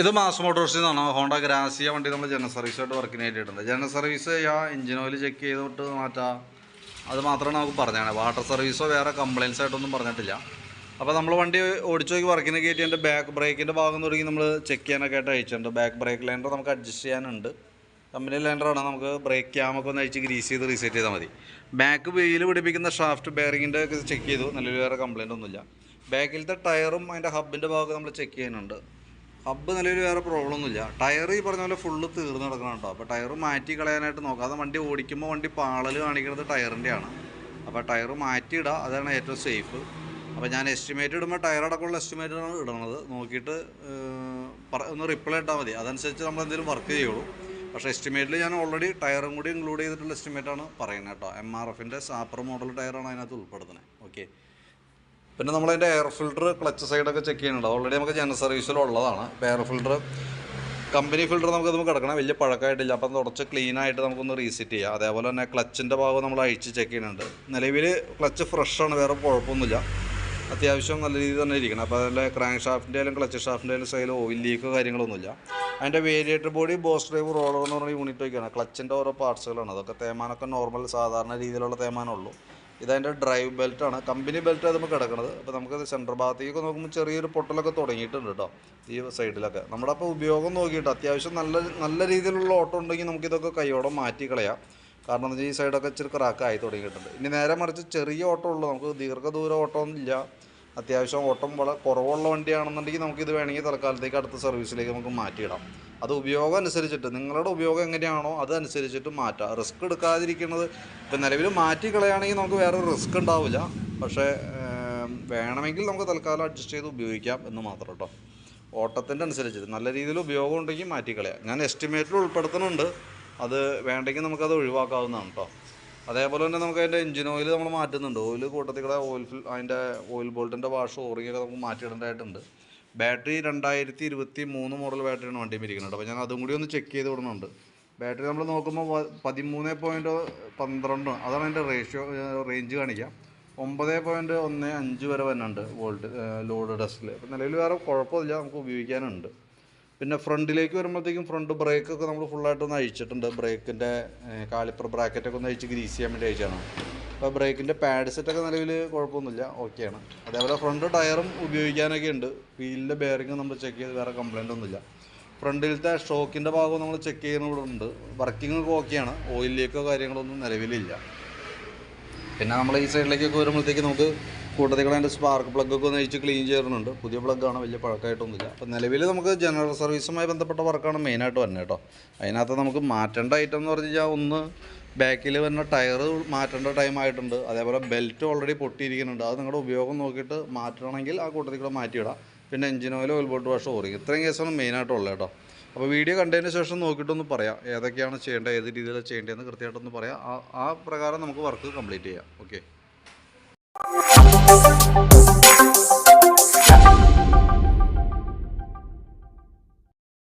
ഇത് മാസ് മോട്ടോഴ്സിൽ നിന്നാണ് Honda Grazia വണ്ടി നമ്മൾ ജനറൽ സർവീസായിട്ട് വർക്കിന് ആയിട്ടുണ്ട് ജനറൽ സർവീസ് ആ എഞ്ചിൻ ഓയിൽ ചെക്ക് ചെയ്തിട്ട് മാറ്റാം. അത് മാത്രമാണ് നമുക്ക് പറഞ്ഞതാണ് വാട്ടർ സർവീസോ വേറെ കംപ്ലയിൻസ് ആയിട്ടൊന്നും പറഞ്ഞിട്ടില്ല. അപ്പോൾ നമ്മൾ വണ്ടി ഓടിച്ചു നോക്കി വർക്കിന് കയറ്റി എന്റെ ബാക്ക് ബ്രേക്കിന്റെ ഭാഗം തുടങ്ങി നമ്മൾ ചെക്ക് ചെയ്യാനൊക്കെ ആയിട്ട് അയച്ചിട്ടുണ്ട്. ബാക്ക് ബ്രേക്ക് ലൈൻഡർ നമുക്ക് അഡ്ജസ്റ്റ് ചെയ്യാനുണ്ട്. കമ്പനി ലൈൻഡറാണ് നമുക്ക് ബ്രേക്ക് ക്യാമൊക്കെ ഒന്ന് അയച്ച് ഗ്രീസ് ചെയ്ത് റീസെറ്റ് ചെയ്താൽ മതി. ബാക്ക് വെയിൽ പിടിപ്പിക്കുന്ന ഷാഫ്റ്റ് ബെയറിങ്ങിന്റെ ഒക്കെ ചെക്ക് ചെയ്തു. നല്ലൊരു വേറെ കംപ്ലയിന്റ് ഒന്നുമില്ല. ബാക്കിലത്തെ ടയറും അതിന്റെ ഹബിന്റെ ഭാഗം നമ്മൾ ചെക്ക് ചെയ്യുന്നുണ്ട് ഹബ്ബ് നിലവിൽ വേറെ പ്രോബ്ലം ഒന്നുമില്ല. ടയർ ഈ പറഞ്ഞ പോലെ ഫുള്ള് തീർന്നു കിടക്കണം കേട്ടോ അപ്പോൾ ടയർ മാറ്റി കളയാനായിട്ട് നോക്കാതെ വണ്ടി ഓടിക്കുമ്പോൾ വണ്ടി പാളൽ കാണിക്കുന്നത് ടയറിന്റെയാണ് അപ്പോൾ ടയർ മാറ്റിയിടുക അതാണ് ഏറ്റവും സേഫ് അപ്പോൾ ഞാൻ എസ്റ്റിമേറ്റ് ഇടുമ്പോൾ ടയർ അടക്കമുള്ള എസ്റ്റിമേറ്റാണ് ഇടുന്നത് നോക്കിയിട്ട് ഒന്ന് റിപ്ലൈ ഇട്ടാൽ മതി. അതനുസരിച്ച് നമ്മൾ എന്തെങ്കിലും വർക്ക് ചെയ്യുള്ളൂ. പക്ഷേ എസ്റ്റിമേറ്റിൽ ഞാൻ ഓൾറെഡി ടയറും കൂടി ഇൻക്ലൂഡ് ചെയ്തിട്ടുള്ള എസ്റ്റിമേറ്റാണ് പറയുന്നത് കേട്ടോ എം ആർ എഫിന്റെ സാപ്പർ മോഡൽ ടയറാണ് അതിനകത്ത് ഉൾപ്പെടുത്തുന്നത്. ഓക്കെ പിന്നെ നമ്മളതിന്റെ എയർ ഫിൽട്ടർ ക്ലച്ച് സൈഡൊക്കെ ചെക്ക് ചെയ്യുന്നുണ്ട്. ഓൾറെഡി നമുക്ക് ജനറൽ സർവീസിലുള്ളതാണ് എയർ ഫിൽട്ടർ കമ്പനി ഫിൽട്ടർ നമുക്ക് നമുക്ക് കിടക്കണം. വലിയ പഴക്കമായിട്ടില്ല. അപ്പം തുടച്ച് ക്ലീൻ ആയിട്ട് നമുക്കൊന്ന് റീസെറ്റ് ചെയ്യാം. അതേപോലെ തന്നെ ക്ലച്ചിന്റെ ഭാഗം നമ്മൾ അഴിച്ച് ചെക്ക് ചെയ്യുന്നുണ്ട്. നിലവിൽ ക്ലച്ച് ഫ്രഷാണ് വേറെ കുഴപ്പമൊന്നുമില്ല. അത്യാവശ്യം നല്ല രീതിയിൽ തന്നെ ഇരിക്കണം. അപ്പോൾ അതിലെ ക്രാങ്ക് ഷാഫ്റ്റിന്റെ ആയാലും ക്ലച്ച് ഷാഫ്റ്റിന്റെ ആയാലും സൈഡിൽ ഓയിൽ ലീക്ക് കാര്യങ്ങളൊന്നുമില്ല. അതിന്റെ variator body boss drive roller എന്ന് പറഞ്ഞ യൂണിറ്റ് ഒക്കെയാണ്. ക്ലച്ചിന്റെ ഓരോ പാർട്സുകളാണ് അതൊക്കെ തേമാനൊക്കെ നോർമൽ സാധാരണ രീതിയിലുള്ള തേമാനമുള്ളൂ ഇതതിന്റെ ഡ്രൈവ് ബെൽറ്റാണ് കമ്പനി ബെൽറ്റ് അത് നമുക്ക് കിടക്കുന്നത് അപ്പോൾ നമുക്ക് സെന്റർ ഭാഗത്തേക്ക് നോക്കുമ്പോൾ ചെറിയൊരു പൊട്ടലൊക്കെ തുടങ്ങിയിട്ടുണ്ട് കേട്ടോ ഈ സൈഡിലൊക്കെ നമ്മുടെ അപ്പോൾ ഉപയോഗം നോക്കിയിട്ട് അത്യാവശ്യം നല്ല നല്ല രീതിയിലുള്ള ഓട്ടം ഉണ്ടെങ്കിൽ നമുക്കിതൊക്കെ കൈയോടെ മാറ്റി കളയാം. കാരണം എന്താ ഈ സൈഡൊക്കെ ഇച്ചിരി ക്രാക്കായി തുടങ്ങിയിട്ടുണ്ട്. ഇനി നേരെ മറിച്ച് ചെറിയ ഓട്ടോ ഉള്ളൂ. നമുക്ക് ദീർഘദൂര ഓട്ടമൊന്നും ഇല്ല. അത്യാവശ്യം ഓട്ടം വളരെ കുറവുള്ള വണ്ടിയാണെന്നുണ്ടെങ്കിൽ നമുക്കിത് വേണമെങ്കിൽ തൽക്കാലത്തേക്ക് അടുത്ത സർവീസിലേക്ക് നമുക്ക് മാറ്റിയിടാം. അത് ഉപയോഗം അനുസരിച്ചിട്ട് നിങ്ങളുടെ ഉപയോഗം എങ്ങനെയാണോ അതനുസരിച്ചിട്ട് മാറ്റാം. റിസ്ക് എടുക്കാതിരിക്കുന്നത് ഇപ്പം നിലവിൽ മാറ്റി കളയുകയാണെങ്കിൽ നമുക്ക് വേറെ റിസ്ക് ഉണ്ടാവില്ല. പക്ഷേ വേണമെങ്കിൽ നമുക്ക് തൽക്കാലം അഡ്ജസ്റ്റ് ചെയ്ത് ഉപയോഗിക്കാം എന്ന് മാത്രം കേട്ടോ. ഓട്ടത്തിന്റെ അനുസരിച്ചിട്ട് നല്ല രീതിയിൽ ഉപയോഗം ഉണ്ടെങ്കിൽ മാറ്റി കളയാം. ഞാൻ എസ്റ്റിമേറ്റിൽ ഉൾപ്പെടുത്തുന്നുണ്ട്. അത് വേണ്ടെങ്കിൽ നമുക്കത് ഒഴിവാക്കാവുന്നതാണ് കേട്ടോ. അതേപോലെ തന്നെ നമുക്ക് അതിന്റെ എഞ്ചിൻ ഓയിൽ നമ്മൾ മാറ്റുന്നുണ്ട്. ഓയിൽ കൂട്ടത്തിൽ കൂടെ ഓയിൽ ഫിൽ അതിന്റെ ഓയിൽ ബോൾട്ടിന്റെ വാഷ് ഓറിങ്ങൊക്കെ നമുക്ക് മാറ്റിയിടേണ്ടതായിട്ടുണ്ട്. ബാറ്ററി രണ്ടായിരത്തി ഇരുപത്തി മൂന്ന് മോഡൽ ബാറ്ററിയാണ് വണ്ടിയിൽ ഇരിക്കുന്നത് അപ്പോൾ ഞാൻ അതും കൂടി ഒന്ന് ചെക്ക് ചെയ്ത് വിടുന്നുണ്ട്. ബാറ്ററി നമ്മൾ നോക്കുമ്പോൾ പതിമൂന്ന് പോയിന്റ് പന്ത്രണ്ട് അതാണ് അതിന്റെ റേഷ്യോ റേഞ്ച് കാണിക്കാം ഒമ്പത് പോയിന്റ് ഒന്ന് അഞ്ച് വരെ വരുന്നുണ്ട് വോൾട്ട് ലോഡ് ടെസ്റ്റിൽ അപ്പോൾ നിലവിൽ വേറെ കുഴപ്പമില്ല നമുക്ക് ഉപയോഗിക്കാനുണ്ട്. പിന്നെ ഫ്രണ്ടിലേക്ക് വരുമ്പോഴത്തേക്കും ഫ്രണ്ട് ബ്രേക്കൊക്കെ നമ്മൾ ഫുള്ളായിട്ട് ഒന്ന് അഴിച്ചിട്ടുണ്ട്. ബ്രേക്കിന്റെ കാലിപ്പർ ബ്രാക്കറ്റൊക്കെ ഒന്ന് അഴിച്ച് ഗ്രീസ് ചെയ്യാൻ വേണ്ടി അയച്ചാണ് അപ്പോൾ ബ്രേക്കിന്റെ പാഡ് സെറ്റൊക്കെ നിലവിൽ കുഴപ്പമൊന്നുമില്ല. ഓക്കെയാണ്. അതേപോലെ ഫ്രണ്ട് ടയറും ഉപയോഗിക്കാനൊക്കെ ഉണ്ട്. വീലിന്റെ ബെയറിങ് നമ്മൾ ചെക്ക് ചെയ്ത് വേറെ കംപ്ലൈന്റ് ഒന്നുമില്ല. ഫ്രണ്ടിലത്തെ ഷോക്കിന്റെ ഭാഗം നമ്മൾ ചെക്ക് ചെയ്യുന്ന ഉണ്ട്. വർക്കിംഗ് ഒക്കെ ഓക്കെയാണ്. ഓയിൽ ലീക്കോ കാര്യങ്ങളൊന്നും നിലവിലില്ല. പിന്നെ നമ്മൾ ഈ സൈഡിലേക്കൊക്കെ വരുമ്പോഴത്തേക്ക് നമുക്ക് കൂട്ടത്തിൽ കൂടെ അതിന്റെ സ്പാർക്ക് പ്ലഗ് ഒക്കെ ഒന്ന് അഴിച്ച് ക്ലീൻ ചെയ്യാറുണ്ട് പുതിയ പ്ലഗ്ഗാണ് വലിയ പഴക്കമായിട്ടൊന്നുമില്ല. അപ്പോൾ നിലവിൽ നമുക്ക് ജനറൽ സർവീസുമായി ബന്ധപ്പെട്ട വർക്കാണ് മെയിനായിട്ട് വരുന്നത് കേട്ടോ അതിനകത്ത് നമുക്ക് മാറ്റേണ്ട ഐറ്റം എന്ന് പറഞ്ഞു കഴിഞ്ഞാൽ ഒന്ന് ബാക്കിൽ വരുന്ന ടയർ മാറ്റേണ്ട ടൈം ആയിട്ടുണ്ട്. അതേപോലെ ബെൽറ്റ് ഓൾറെഡി പൊട്ടിയിരിക്കുന്നുണ്ട്. അത് നിങ്ങളുടെ ഉപയോഗം നോക്കിയിട്ട് മാറ്റണമെങ്കിൽ ആ കൂട്ടത്തിൽ കൂടെ മാറ്റിയിടാം. പിന്നെ engine oil oil bolt wash O ring ഇത്രയും കേസാണ് മെയിനായിട്ടുള്ളത് കേട്ടോ അപ്പോൾ വീഡിയോ കണ്ടതിന് ശേഷം നോക്കിയിട്ടൊന്ന് പറയാം. ഏതൊക്കെയാണ് ചെയ്യേണ്ടത് ഏത് രീതിയിലാണ് ചെയ്യേണ്ടതെന്ന് കൃത്യമായിട്ടൊന്ന് പറയാം. ആ ആ പ്രകാരം നമുക്ക് വർക്ക് കംപ്ലീറ്റ് ചെയ്യാം. ഓക്കെ